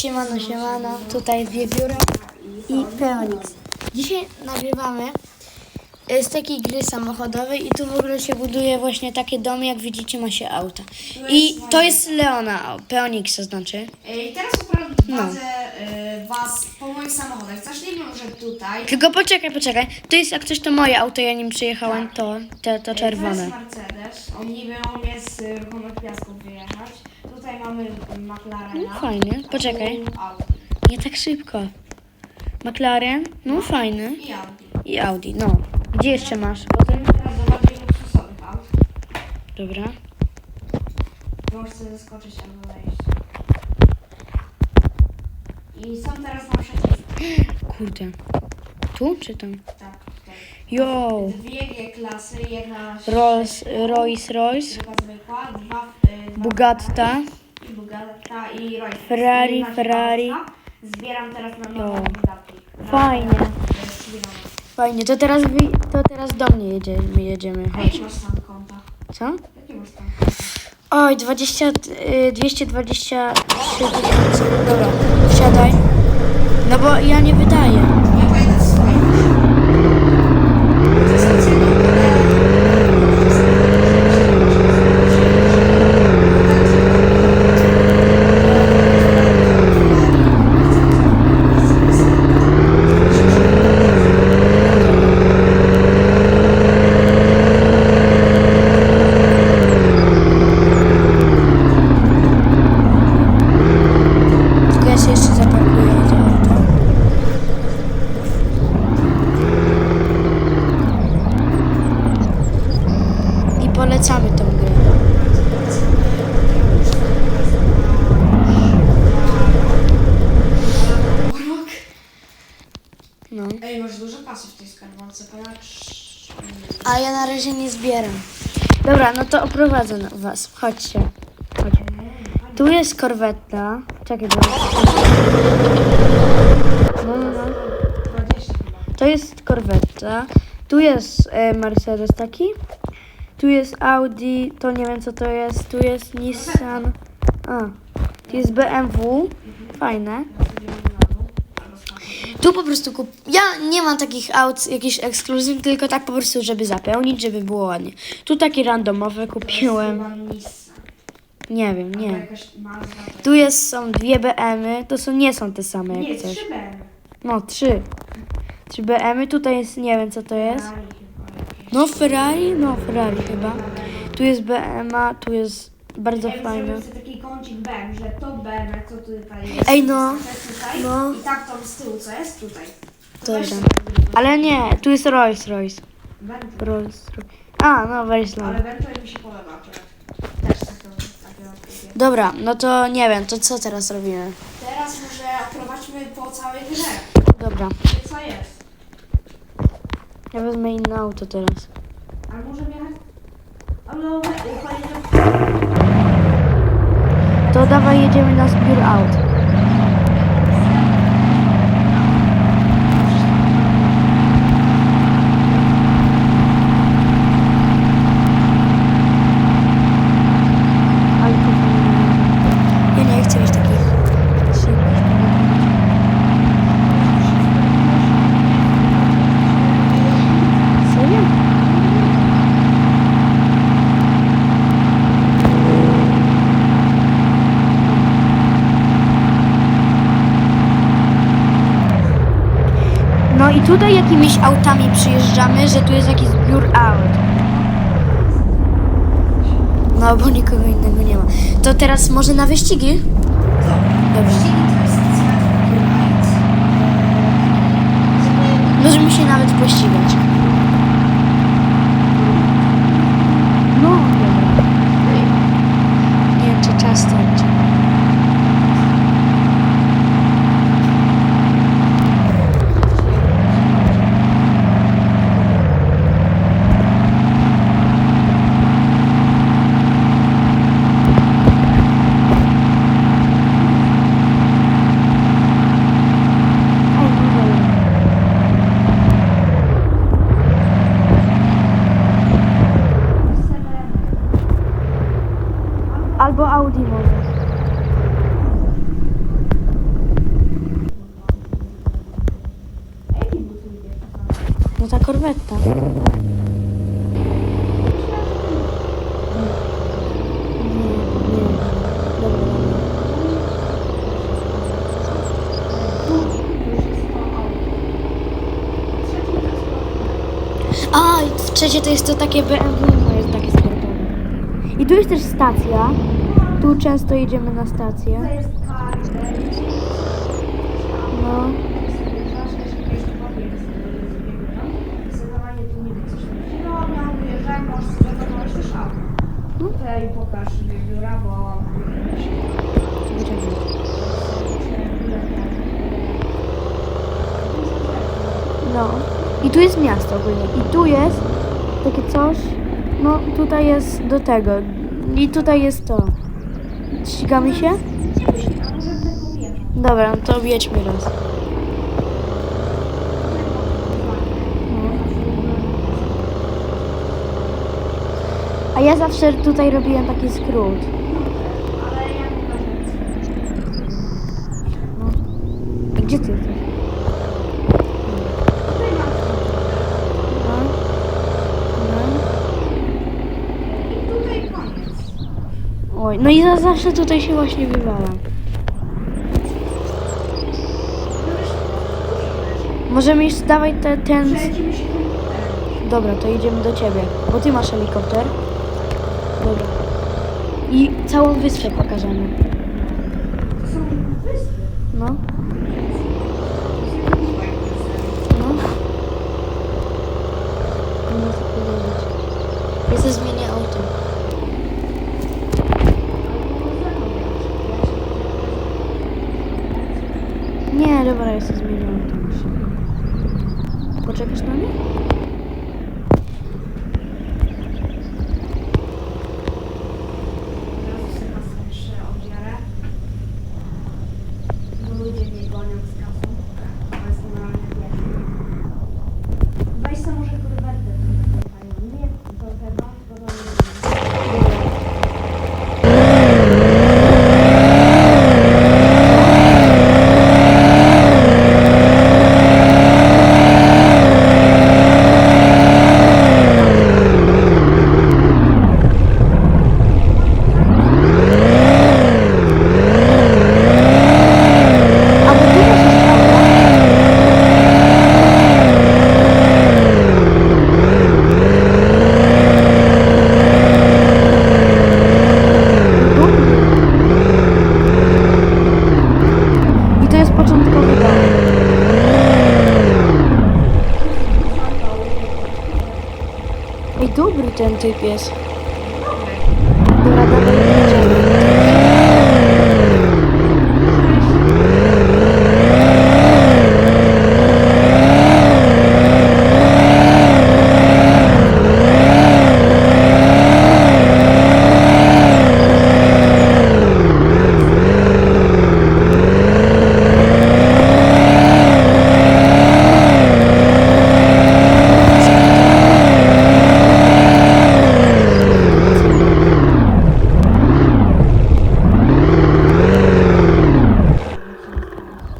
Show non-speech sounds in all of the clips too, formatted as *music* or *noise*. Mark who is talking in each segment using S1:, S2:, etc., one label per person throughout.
S1: Siemano, siemano, tutaj dwie biura i Peonix. Dzisiaj nagrywamy y, z takiej gry samochodowej i tu w ogóle się buduje właśnie takie domy, jak widzicie ma się auta. I to jest Leona, o, Peonix to znaczy.
S2: I teraz prowadzę y, Was po moich samochodach. Zacznijmy może tutaj.
S1: Tylko poczekaj, poczekaj, to jest jak coś to moje auto, ja nim przyjechałem, to, te, to
S2: To
S1: czerwone.
S2: jest Mercedes. On niby on jest z ruchomych piasków wyjechać. Tutaj mamy McLarena.
S1: No fajnie, poczekaj. Nie tak szybko. McLaren, no fajny.
S2: I Audi.
S1: I Audi, no. Gdzie jeszcze masz? Potem?
S2: Teraz bardziej luksusowych aut.
S1: Dobra.
S2: Możesz sobie zaskoczyć albo wejść. I są teraz na przeciw. *gasps*
S1: Kurde. Tu czy tam?
S2: Tak, tutaj.
S1: Yo!
S2: Dwie G-klasy, jedna
S1: Rolls, Royce Royce,
S2: dwa
S1: Bugatta.
S2: i Bugatti i Rolls.
S1: Ferrari, Ferrari.
S2: Zbieram teraz na Bugatti. Na-
S1: Fajnie. Fajnie, to teraz, to teraz do mnie jedziemy, jedziemy.
S2: A
S1: Chodź.
S2: jaki masz stan konta?
S1: Co?
S2: Jaki masz?
S1: Oj, 20, y, 223 tysiące. Dobra, wsiadaj. No bo ja nie wydaję.
S2: Nie pojedę z swoim.
S1: Tylko ja się jeszcze zaparkuję to auto. I polecamy tą grę.
S2: Rok.
S1: No.
S2: Ej, masz dużo kasy w tej skarbonce, ponad trz-
S1: A ja na razie nie zbieram. Dobra, no to oprowadzę was. Chodźcie. Chodźcie. Tu jest korwetta. Czekaj. No, no, no.
S2: 20 chyba.
S1: To jest korwetta. Tu jest e, Mercedes taki. Tu jest Audi. To nie wiem co to jest. Tu jest Nissan. A. Tu jest BMW. Fajne. Tu po prostu kup... Ja nie mam takich aut jakichś ekskluzyw, tylko tak po prostu, żeby zapełnić, żeby było ładnie. Tu takie randomowe kupiłem. Nie wiem, nie. Tu jest, są dwie BM-y, to są, nie są te same
S2: Nie,
S1: jak coś.
S2: trzy BMW.
S1: No, trzy. Trzy BM-y, tutaj jest, nie wiem co to jest. No Ferrari, no Ferrari chyba. Tu jest BM-a, tu jest bardzo
S2: Ja
S1: fajne.
S2: sobie taki kącik że to co tutaj jest.
S1: Ej, no.
S2: Tutaj.
S1: No.
S2: I tak to z tyłu, co jest tutaj. To
S1: Dobra. Ale nie, tu jest Rolls Royce.
S2: Bentley.
S1: Rolls Royce. A, no weź
S2: Ale
S1: no.
S2: Bentley mi się podoba. Też takiego kupię.
S1: Dobra, no to nie wiem, to co teraz robimy?
S2: Teraz może oprowadźmy po całej grze.
S1: Dobra,
S2: co jest?
S1: ja wezmę inne auto teraz.
S2: A może miałem... Ale fajnie,
S1: To dawaj jedziemy na zbiór aut. Ale to fajnie. Ja nie chcę mieć takich szybkich Serio? No i tutaj jakimiś autami przyjeżdżamy, że tu jest jakiś zbiór aut. No, bo nikogo innego nie ma. To teraz może na wyścigi?
S2: Light.
S1: Możemy się nawet pościgać. No, dobra. Nie wiem, czy czas starczy. Ej, no dobra. korwetta. Nie, nie. Dobra, dobra. A, i trzecie to jest to takie BMW, no jest takie sportowe. I tu jest też stacja. Tu często jedziemy na stację.
S2: To jest kartę.
S1: No.
S2: Ważne, że jakieś pobieg zbiegują. Zadawanie tu nie wiem, coś tam. No, no, wyjeżdżałem, możesz zadawać też auto. Tutaj pokaż biura, bo...
S1: No. I tu jest miasto ogólnie. I tu jest takie coś. No, tutaj jest do tego. I tutaj jest to. Ścigamy się? Dobra, no to jedźmy raz. A ja zawsze tutaj robiłem taki skrót.
S2: Ale ja pokażę.
S1: No. I gdzie ty jesteś?
S2: Tutaj mam
S1: No. No.
S2: I tutaj koniec.
S1: Oj, no i ja zawsze tutaj się właśnie wywalam. Możemy już dawaj te, ten... Dobra, to idziemy do ciebie, bo ty masz helikopter. Dobra. I całą wyspę pokażemy.
S2: To są wyspy.
S1: No, no. Nie chcę powiedzieć. Ja zmienię auto. Nie, dobra, ja sobie zmienię auto. Poczekasz na mnie?
S2: Teraz sobie kasę jeszcze odbiorę. Bo ludzie mnie gonią z kasą. To jest normalnie piękne. Weź sobie może kurwertę tutaj fajną. Nie do tego, tylko do mnie.
S1: A bo ty masz jeszcze auto? I to jest początkowy dom. Ej, dobry ten typ jest. Dobra, dobra, jedziemy.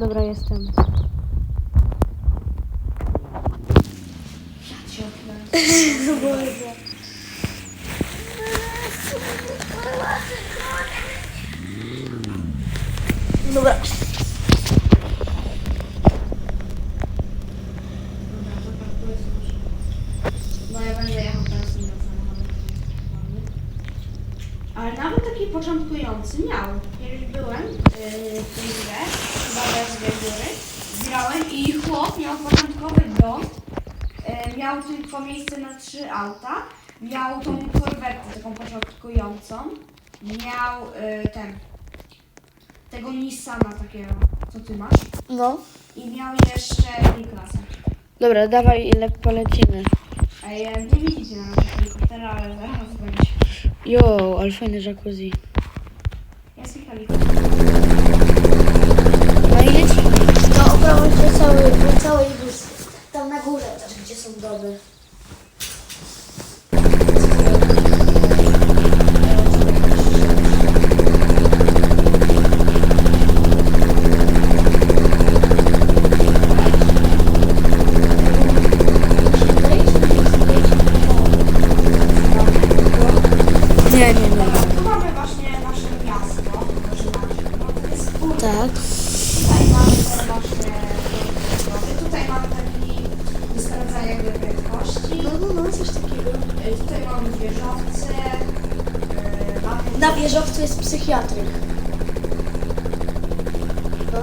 S1: Dobra, jestem. Dobra.
S2: Ja będę jechał teraz. Ale nawet taki początkujący miał. Kiedyś byłem yy, w tej grze, chyba bez góry, grałem i chłop miał początkowy dom, yy, miał tylko miejsce na trzy auta, miał tą korwetę taką początkującą, miał yy, ten, tego Nissana takiego, co ty masz,
S1: No.
S2: i miał jeszcze klasę.
S1: Dobra, dawaj, ile polecimy.
S2: Ej, nie widzicie na helikoptera, ale zaraz będzie.
S1: Jo, ale fajny jacuzzi.
S2: Jest i helikopter.
S1: No i lecimy. To oprawić do całej, do całej wyspy. Tam na górze też, gdzie są domy. Tak.
S2: Tutaj mamy właśnie. Tutaj mamy taki do sprawdzania jakby prędkości.
S1: No, no, no, coś takiego.
S2: E, Tutaj mamy wieżowce. e, Mamy
S1: Na wieżowcu jest psychiatryk. No.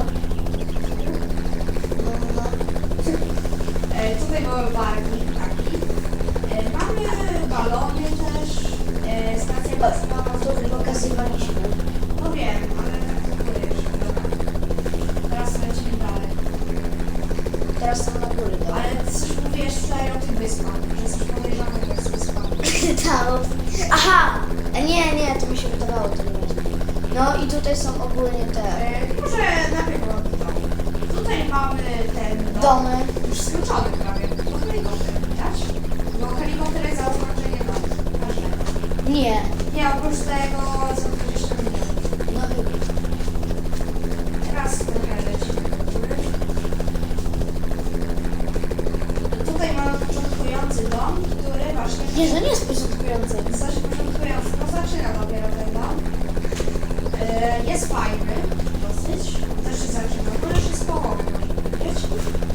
S1: No, no, no.
S2: E, Tutaj mamy barwnik taki. E, Mamy balony też. E, Stacja benzynowa.
S1: To pokazywaliśmy.
S2: No wiem, ale tak tylko jeszcze. Dobra. Teraz lecimy dalej.
S1: Teraz są na górę, dobra.
S2: Ale coś mówiłeś tutaj o tych wyspach, że coś podejrzane to jest wyspa.
S1: Tak. Aha! E, Nie, nie, to mi się wydawało to nieważne. No i tutaj są ogólnie te
S2: E, Może najpierw od domu. Tutaj mamy ten dom.
S1: domy.
S2: Już skończony prawie. To helikopter, widać? No helikopter jest za oznaczenie domu. Każdego.
S1: Nie.
S2: Nie, oprócz tego za 20 milionów.
S1: No chyba.
S2: Teraz trochę lecimy do góry. I tutaj mamy początkujący dom, który właśnie...
S1: Nie, to nie jest początkujące.
S2: Zaś początkujący, no zaczyna dopiero ten dom. E, Jest fajny, dosyć. Też się zaczyna, bo już jest połowy, można powiedzieć.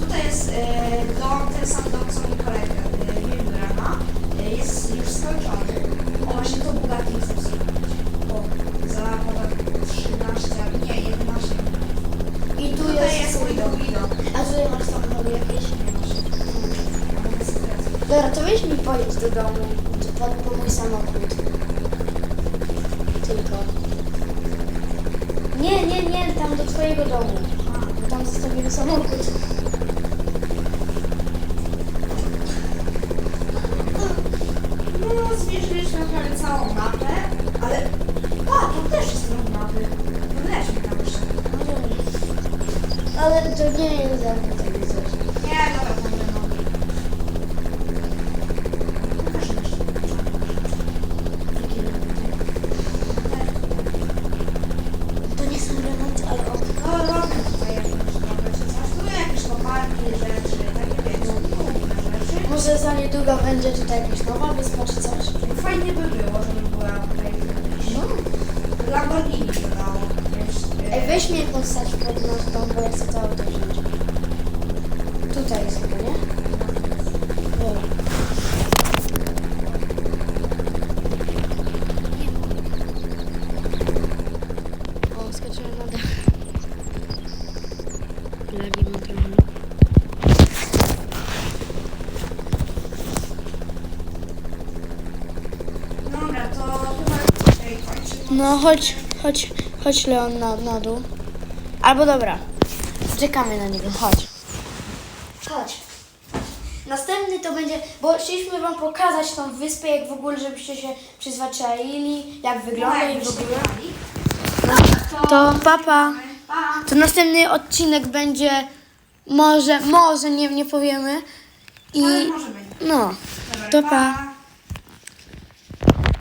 S2: Tutaj jest e, dom, ten sam dom, co mój kolega e, Wilbura ma. E, Jest już skończony. O, właśnie to Bugatti chcę wspomnieć. O, za ponad 13, nie, 11
S1: I tu
S2: Tutaj
S1: jest,
S2: jest mój drugi dom.
S1: A tutaj masz samochody jakieś?
S2: Nie ma się. Ja mogę sobie teraz
S1: Dobra, to weź mi pojedź do domu. Po, po mój samochód. Tylko. Nie, nie, tam twojego domu. Bo tam zostawimy samochód.
S2: No, zmierzyliśmy prawie całą mapę, ale... A, tu też jest trochę mapy. Podlećmy tam jeszcze.
S1: Ale to nie jest zamknięte coś.
S2: Nie, dobra, tam będą. Pokaż jeszcze.
S1: Jaki remont? To nie są remonty, ale ok.
S2: No, robię tutaj jakieś nowe czy coś. Tu jakieś koparki, rzeczy, takie wiecie, inne rzeczy.
S1: Może za niedługo będzie tutaj jakaś nowa wyspa czy coś?
S2: Fajnie by było, żeby była tutaj jakiś...
S1: No.
S2: Lamborghini by dało. Wiesz,
S1: Ej, weź mnie postać pod nasz dom, bo ja chcę to auto wziąć. Tutaj jest chyba, nie? Dobra. No chodź, chodź, chodź Leon na, na dół. Albo dobra, czekamy na niego, chodź. Chodź. Następny to będzie, bo chcieliśmy wam pokazać tą wyspę, jak w ogóle, żebyście się przyzwyczaili, jak wygląda i w ogóle. To papa.
S2: Pa!
S1: To następny odcinek będzie, może, może, nie, nie powiemy. I
S2: Ale może być.
S1: no,
S2: Dobra,
S1: to pa.